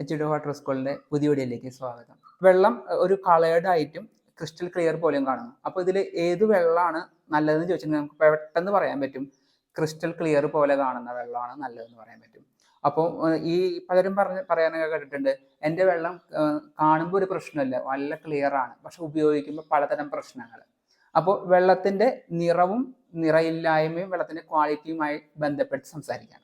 H D water സ്കൂളിന്റെ പുതിയ വീഡിയോയിലേക്ക് സ്വാഗതം. വെള്ളം ഒരു കളേർഡ് ആയിട്ടും ക്രിസ്റ്റൽ ക്ലിയർ പോലെയും കാണുന്നു. അപ്പോൾ ഇതിൽ ഏത് വെള്ളമാണ് നല്ലതെന്ന് ചോദിച്ചാൽ നമുക്ക് പെട്ടെന്ന് പറയാൻ പറ്റും. ക്രിസ്റ്റൽ ക്ലിയർ പോലെ കാണുന്ന വെള്ളമാണ് നല്ലതെന്ന് പറയാൻ പറ്റും. അപ്പോൾ ഈ പലരും പറഞ്ഞ് പറയാനൊക്കെ കേട്ടിട്ടുണ്ട്. എന്റെ വെള്ളം കാണുമ്പോൾ ഒരു പ്രശ്നമില്ല. നല്ല ക്ലിയർ ആണ്. പക്ഷെ ഉപയോഗിക്കുമ്പോൾ പലതരം പ്രശ്നങ്ങൾ. അപ്പോൾ വെള്ളത്തിന്റെ നിറവും നിറയില്ലായ്മയും വെള്ളത്തിന്റെ ക്വാളിറ്റിയുമായി ബന്ധപ്പെട്ട് സംസാരിക്കാം.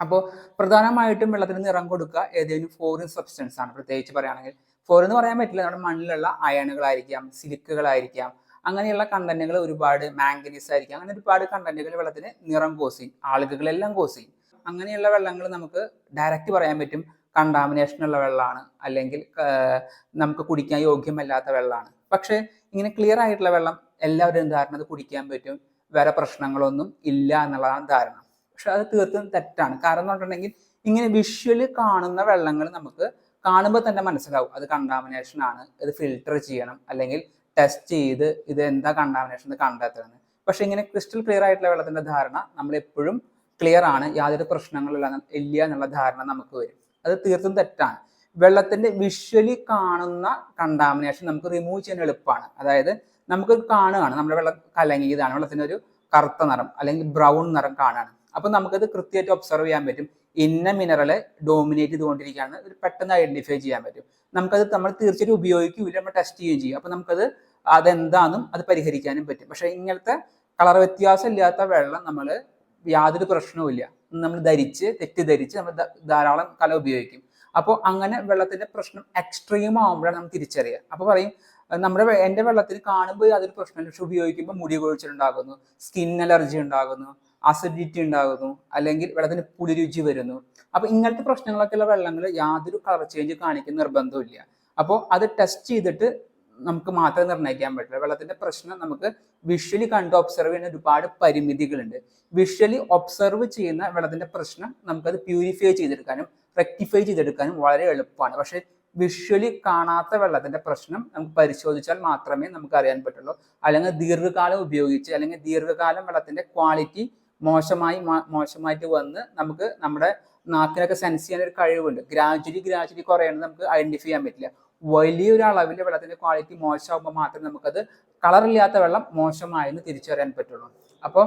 അപ്പോൾ പ്രധാനമായിട്ടും വെള്ളത്തിന് നിറം കൊടുക്കുക ഏതെങ്കിലും ഫോറിൻ സബ്സ്റ്റൻസ് ആണ്. പ്രത്യേകിച്ച് പറയുകയാണെങ്കിൽ ഫോറിൻ എന്ന് പറയാൻ പറ്റില്ല. നമ്മുടെ മണ്ണിലുള്ള അയണുകളായിരിക്കാം സിലിക്കുകളായിരിക്കാം അങ്ങനെയുള്ള കണ്ടന്റുകൾ ഒരുപാട് മാംഗനീസ് ആയിരിക്കാം. അങ്ങനെ ഒരുപാട് കണ്ടന്റുകൾ വെള്ളത്തിന് നിറം കോസ് ചെയ്യും. ആളുകളെല്ലാം കോസ് ചെയ്യും. അങ്ങനെയുള്ള വെള്ളങ്ങൾ നമുക്ക് ഡയറക്റ്റ് പറയാൻ പറ്റും കണ്ടാമിനേഷൻ ഉള്ള വെള്ളമാണ് അല്ലെങ്കിൽ നമുക്ക് കുടിക്കാൻ യോഗ്യമല്ലാത്ത വെള്ളമാണ്. പക്ഷേ ഇങ്ങനെ ക്ലിയർ ആയിട്ടുള്ള വെള്ളം എല്ലാവരും ധാരണ? അത് കുടിക്കാൻ പറ്റും. വേറെ പ്രശ്നങ്ങളൊന്നും ഇല്ല എന്നുള്ളതാണ് ധാരണ. പക്ഷെ അത് തീർത്തും തെറ്റാണ്. കാരണം എന്ന് പറഞ്ഞിട്ടുണ്ടെങ്കിൽ ഇങ്ങനെ വിഷ്വൽ കാണുന്ന വെള്ളങ്ങൾ നമുക്ക് കാണുമ്പോൾ തന്നെ മനസ്സിലാവും. അത് കണ്ടാമിനേഷൻ ആണ്. ഇത് ഫിൽട്ടർ ചെയ്യണം. അല്ലെങ്കിൽ ടെസ്റ്റ് ചെയ്ത് ഇത് എന്താ കണ്ടാമിനേഷൻ എന്ന് കണ്ടെത്തണം. പക്ഷെ ഇങ്ങനെ ക്രിസ്റ്റൽ ക്ലിയർ ആയിട്ടുള്ള വെള്ളത്തിന്റെ ധാരണ നമ്മൾ എപ്പോഴും ക്ലിയർ ആണ്. യാതൊരു പ്രശ്നങ്ങളില്ല ഇല്ല എന്നുള്ള ധാരണ നമുക്ക് വരും. അത് തീർത്തും തെറ്റാണ്. വെള്ളത്തിന്റെ വിഷ്വലി കാണുന്ന കണ്ടാമിനേഷൻ നമുക്ക് റിമൂവ് ചെയ്യാൻ എളുപ്പമാണ്. അതായത് നമുക്ക് കാണുകയാണ്. നമ്മുടെ വെള്ളം കലങ്ങിയതാണ്. വെള്ളത്തിന്റെ ഒരു കറുത്ത നിറം അല്ലെങ്കിൽ ബ്രൗൺ നിറം കാണാണ് അപ്പൊ നമുക്കത് കൃത്യമായിട്ട് ഒബ്സർവ് ചെയ്യാൻ പറ്റും. ഇന്ന മിനറൽ ഡോമിനേറ്റ് ചെയ്തുകൊണ്ടിരിക്കുകയാണ്. ഇത് പെട്ടെന്ന് ഐഡന്റിഫൈ ചെയ്യാൻ പറ്റും. നമുക്കത് നമ്മൾ തീർച്ചയായിട്ടും ഉപയോഗിക്കില്ല നമ്മൾ ടെസ്റ്റ് ചെയ്യുകയും ചെയ്യും. അപ്പൊ നമുക്കത് അതെന്താണെന്നും അത് പരിഹരിക്കാനും പറ്റും. പക്ഷെ ഇങ്ങനത്തെ കളർ വ്യത്യാസം ഇല്ലാത്ത വെള്ളം നമ്മൾ യാതൊരു പ്രശ്നവുമില്ല നമ്മൾ ധരിച്ച് തെറ്റിദ്ധരിച്ച് നമ്മൾ ധാരാളം കല ഉപയോഗിക്കും. അപ്പോൾ അങ്ങനെ വെള്ളത്തിന്റെ പ്രശ്നം എക്സ്ട്രീം ആകുമ്പോഴാണ് നമുക്ക് തിരിച്ചറിയുക. അപ്പോൾ പറയും നമ്മുടെ എന്റെ വെള്ളത്തിൽ കാണുമ്പോൾ അതൊരു പ്രശ്നമില്ല. പക്ഷെ ഉപയോഗിക്കുമ്പോൾ മുടി കൊഴിച്ചിലുണ്ടാകുന്നു സ്കിൻ അലർജി ഉണ്ടാകുന്നു അസിഡിറ്റി ഉണ്ടാകുന്നു അല്ലെങ്കിൽ വെള്ളത്തിന് പുളിരുചി വരുന്നു. അപ്പൊ ഇങ്ങനത്തെ പ്രശ്നങ്ങളൊക്കെ ഉള്ള വെള്ളങ്ങൾ യാതൊരു കളർ ചേഞ്ച് കാണിക്കുന്ന നിർബന്ധമില്ല അപ്പോൾ അത് ടെസ്റ്റ് ചെയ്തിട്ട് നമുക്ക് മാത്രമേ നിർണയിക്കാൻ പറ്റില്ല. വെള്ളത്തിന്റെ പ്രശ്നം നമുക്ക് വിഷ്വലി കണ്ട് ഒബ്സർവ് ചെയ്യുന്ന ഒരുപാട് പരിമിതികളുണ്ട്. വിഷ്വലി ഒബ്സർവ് ചെയ്യുന്ന വെള്ളത്തിന്റെ പ്രശ്നം നമുക്കത് പ്യൂരിഫൈ ചെയ്തെടുക്കാനും റെക്ടിഫൈ ചെയ്തെടുക്കാനും വളരെ എളുപ്പമാണ്. പക്ഷെ വിഷ്വലി കാണാത്ത വെള്ളത്തിന്റെ പ്രശ്നം നമുക്ക് പരിശോധിച്ചാൽ മാത്രമേ നമുക്ക് അറിയാൻ പറ്റുള്ളൂ. അല്ലെങ്കിൽ ദീർഘകാലം ഉപയോഗിച്ച് അല്ലെങ്കിൽ ദീർഘകാലം വെള്ളത്തിന്റെ ക്വാളിറ്റി മോശമായി മോശമായിട്ട് വന്ന് നമുക്ക് നമ്മുടെ നാക്കിനൊക്കെ സെൻസ് ചെയ്യാൻ ഒരു കഴിവുണ്ട്. ഗ്രാജുവലി ഗ്രാജുവലി കുറയാണ് നമുക്ക് ഐഡന്റിഫൈ ചെയ്യാൻ പറ്റില്ല. വലിയൊരു അളവിൽ വെള്ളത്തിന്റെ ക്വാളിറ്റി മോശമാകുമ്പോൾ മാത്രമേ നമുക്കത് കളറില്ലാത്ത വെള്ളം മോശമായെന്ന് തിരിച്ചറിയാൻ പറ്റുള്ളൂ. അപ്പോൾ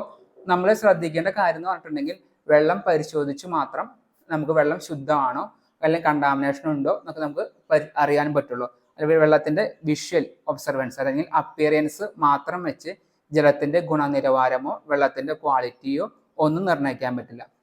നമ്മൾ ശ്രദ്ധിക്കേണ്ട കാര്യം എന്ന് പറഞ്ഞിട്ടുണ്ടെങ്കിൽ വെള്ളം പരിശോധിച്ച് മാത്രം നമുക്ക് വെള്ളം ശുദ്ധമാണോ അല്ലെങ്കിൽ കണ്ടാമിനേഷൻ ഉണ്ടോ എന്നൊക്കെ നമുക്ക് അറിയാൻ പറ്റുള്ളൂ. അല്ലെങ്കിൽ വെള്ളത്തിന്റെ വിഷ്വൽ ഒബ്സർവൻസ് അല്ലെങ്കിൽ അപ്പിയറൻസ് മാത്രം വെച്ച് ജലത്തിന്റെ ഗുണനിലവാരമോ വെള്ളത്തിന്റെ ക്വാളിറ്റിയോ ഒന്നും നിർണയിക്കാൻ പറ്റില്ല.